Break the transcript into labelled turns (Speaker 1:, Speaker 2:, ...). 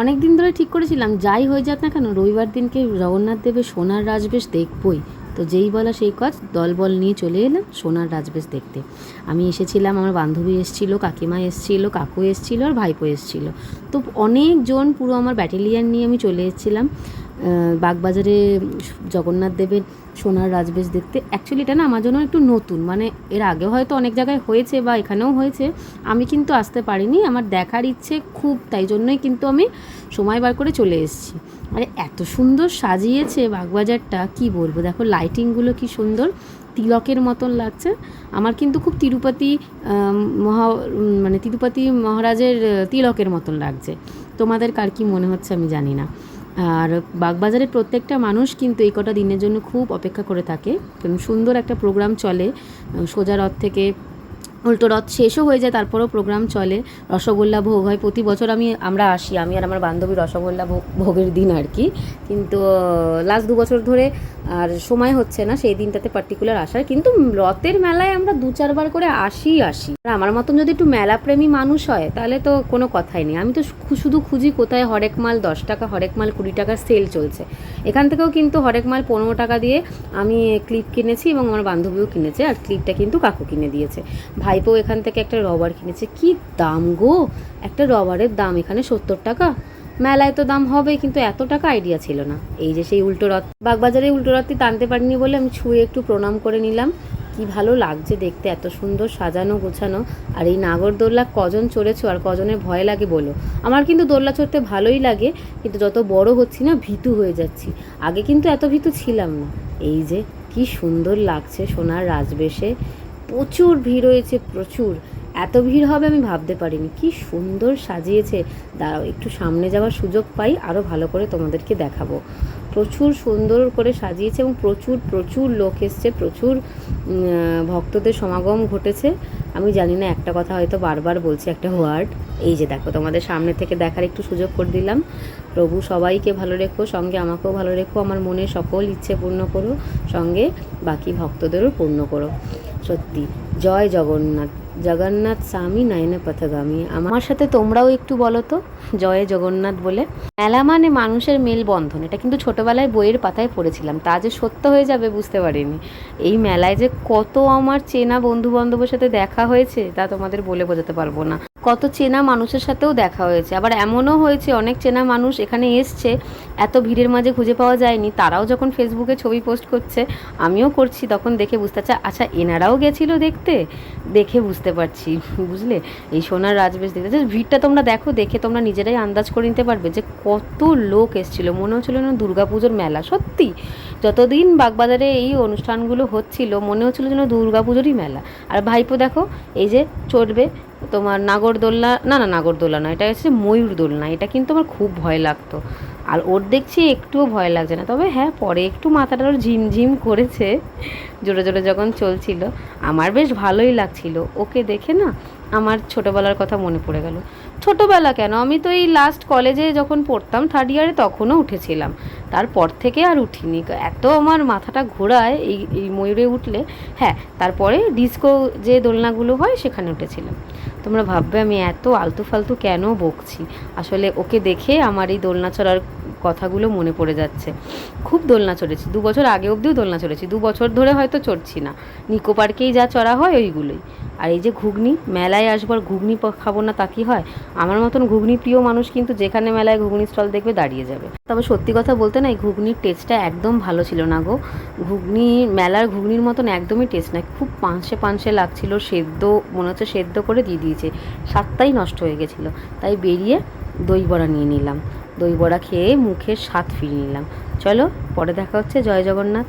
Speaker 1: অনেক দিন ধরে ঠিক করেছিলাম, যাই হয়ে যাক না কেন, রবিবার দিনকে জগন্নাথ দেবের সোনার রাজবেশ দেখবই। তো যেই বলা সেই কাজ, দলবল নিয়ে চলে এলাম সোনার রাজবেশ দেখতে। আমি এসেছিলাম, আমার বান্ধবী এসেছিল, কাকিমা এসেছিল, কাকু এসেছিল আর ভাইপো এসেছিল। তো অনেকজন পুরো আমার ব্যাটেলিয়ান নিয়ে আমি চলে এসেছিলাম। বাগবাজারে জগন্নাথ দেবের সোনার রাজবেশ দেখতে। অ্যাকচুয়ালি এটা না আমার জন্য একটু নতুন মানে এর আগে হয়তো অনেক জায়গায় হয়েছে বা এখানেও হয়েছে। আমি কিন্তু আসতে পারিনি, আমার দেখার ইচ্ছে খুব, তাই জন্যই কিন্তু আমি সময় বার করে চলে এসেছি। আরে, এত সুন্দর সাজিয়েছে বাগবাজারটা, কি বলব? দেখো লাইটিংগুলো কি সুন্দর, তিলকের মতন লাগছে। আমার কিন্তু খুব তিরুপতি মহা মানে তিরুপতি মহারাজের তিলকের মতন লাগছে। তোমাদের কার কি মনে হচ্ছে আমি জানি না। আর বাগবাজারের প্রত্যেকটা মানুষ কিন্তু এই কটা দিনের জন্য খুব অপেক্ষা করে থাকে। কারণ সুন্দর একটা প্রোগ্রাম চলে সোজা রথ থেকে উল্টো রথ শেষও হয়ে যায়, তারপরেও প্রোগ্রাম চলে। রসগোল্লা ভোগ হয়। প্রতি বছর আমি, আমরা আসি, আমি আর আমার বান্ধবী রসগোল্লা ভোগ, ভোগের দিন আর কি। কিন্তু লাস্ট দু বছর ধরে আর সময় হচ্ছে না সেই দিনটাতে পার্টিকুলার আসার। কিন্তু রথের মেলায় আমরা দু চারবার করে আসি আসি। আর আমার মতন যদি একটু মেলাপ্রেমী মানুষ হয়, তাহলে তো কোনো কথাই নেই। আমি তো শুধু খুঁজি কোথায় হরেক মাল, দশ টাকা, হরেক মাল, কুড়ি টাকার সেল চলছে। এখান থেকেও কিন্তু হরেক মাল পনেরো টাকা দিয়ে আমি ক্লিপ কিনেছি এবং আমার বান্ধবীও কিনেছে। আর ক্লিপটা কিন্তু কাকু কিনে দিয়েছে। ভাইপো এখান থেকে একটা রবার কিনেছে। কি দাম গো? একটা রবারের দাম এখানে সত্তর টাকা? মেলায় তো দাম হবে কিন্তু এত টাকা আইডিয়া ছিল না। এই যে সেই উল্টো রথ বাগবাজারে উল্টো রথটি টানতে পারিনি বলে আমি ছুঁয়ে একটু প্রণাম করে নিলাম। কি ভালো লাগছে দেখতে, এত সুন্দর সাজানো, গোছানো। আর এই নাগরদোল্লা কজন চড়েছো আর কজনের ভয় লাগে বলো? আমার কিন্তু দোল্লা চড়তে ভালোই লাগে, কিন্তু যত বড় হচ্ছি না, ভীতু হয়ে যাচ্ছি। আগে কিন্তু এত ভীতু ছিলাম না। এই যে কি সুন্দর লাগছে সোনার রাজবেশে। প্রচুর ভিড় হয়েছে প্রচুর। এত ভিড় হবে আমি ভাবতে পারিনি। কি সুন্দর সাজিয়েছে। দাঁড়াও, একটু সামনে যাওয়ার সুযোগ পাই আরও ভালো করে তোমাদেরকে দেখাবো। প্রচুর সুন্দর করে সাজিয়েছে এবং প্রচুর প্রচুর লোক এসছে, প্রচুর ভক্তদের সমাগম ঘটেছে। আমি জানি না, একটা কথা হয়তো বারবার বলছি, একটা ওয়ার্ড। এই যে দেখো, তোমাদের সামনে থেকে দেখার একটু সুযোগ করে দিলাম। প্রভু সবাইকে ভালো রেখো, সঙ্গে আমাকেও ভালো রেখো, আমার মনে সকল ইচ্ছে পূর্ণ করো, সঙ্গে বাকি ভক্তদেরও পূর্ণ করো। সত্যি। জয় জগন্নাথ। জগন্নাথ স্বামী নাইনে পথগামী আমার সাথে তোমরাও একটু বলো তো, জয় জগন্নাথ বলে। মেলা মানে মানুষের মেলবন্ধন। এটা কিন্তু ছোটবেলায় বইয়ের পাতায় পড়েছিলাম। তা যে সত্য হয়ে যাবে বুঝতে পারিনি। এই মেলায় যে কত আমার চেনা বন্ধু বান্ধবের সাথে দেখা হয়েছে, তা তোমাদের বলে বোঝাতে পারব না। কত চেনা মানুষের সাথেও দেখা হয়েছে। আবার এমনও হয়েছে, অনেক চেনা মানুষ এখানে এসছে, এত ভিড়ের মাঝে খুঁজে পাওয়া যায়নি। তারাও যখন ফেসবুকে ছবি পোস্ট করছে, আমিও করছি তখন দেখে বুঝতে পারছি আচ্ছা এনারাও গেছিল দেখতে? দেখে বুঝতে পারছি, বুঝলে? এই সোনার রাজবেশ দেখতে। just ভিড়টা তোমরা দেখো, দেখে তোমরা নিজেরাই আন্দাজ করে নিতে পারবে যে কত লোক এসেছিল। মনে হচ্ছিল না দুর্গাপুজোর মেলা, সত্যি? যতদিন বাগবাজারে এই অনুষ্ঠানগুলো হচ্ছিল, মনে হচ্ছিল যেন দুর্গাপুজোরই মেলা। আর ভাইপো দেখো, এই যে চড়বে তোমার নাগরদোল্লা না না নাগরদোল্লা না, এটা হচ্ছে ময়ূর দোলনা এটা কিন্তু আমার খুব ভয় লাগতো। আর ওর দেখছি একটুও ভয় লাগছে না, তবে হ্যাঁ পরে একটু মাথাটা ওর ঝিমঝিম করেছে, জোরে জোরে যখন চলছিল, আমার বেশ ভালোই লাগছিল। ওকে দেখে না, আমার ছোটোবেলার কথা মনে পড়ে গেল। ছোটোবেলা কেন? আমি তো এই লাস্ট কলেজে যখন পড়তাম থার্ড ইয়ারে তখনও উঠেছিলাম। তারপর থেকে আর উঠিনি। এত আমার মাথাটা ঘোরায় এই এই ময়ূরে উঠলে। হ্যাঁ তারপরে ডিস্কো যে দোলনাগুলো হয়, সেখানে উঠেছিলাম। তোমরা ভাববে আমি এত আলতু ফালতু কেন বকছি? আসলে ওকে দেখে আমার এই দোলনা চড়ার কথাগুলো মনে পড়ে যাচ্ছে। খুব দোলনা চড়েছি। দু বছর আগে অবধিও দোলনা চড়েছি। দু বছর ধরে হয়তো চড়ছি না। নিকো পার্কেই যা চড়া হয় ওইগুলোই। আর এই যে ঘুগনি, মেলায় আসব আর ঘুগনি খাব না তা কি হয়? আমার মতন ঘুগনি প্রিয় মানুষ কিন্তু যেখানে মেলায় ঘুগনি স্টল দেখবে দাঁড়িয়ে যাবে। তবে সত্যি কথা বলতে না, এই ঘুগনির টেস্টটা একদম ভালো ছিল না গো। ঘুগনি, মেলার ঘুগনির মতন একদমই টেস্ট না। খুব পাঁচশে পাঁচশে লাগছিল, সেদ্ধ, মনে হচ্ছে সেদ্ধ করে দিয়ে দিয়েছে। স্বাদটাই নষ্ট হয়ে গেছিল। তাই বেরিয়ে দই বড়া নিয়ে নিলাম। দই বড়া খেয়ে মুখে স্বাদ ফিরিয়ে নিলাম। চলো পরে দেখা হচ্ছে। জয় জগন্নাথ।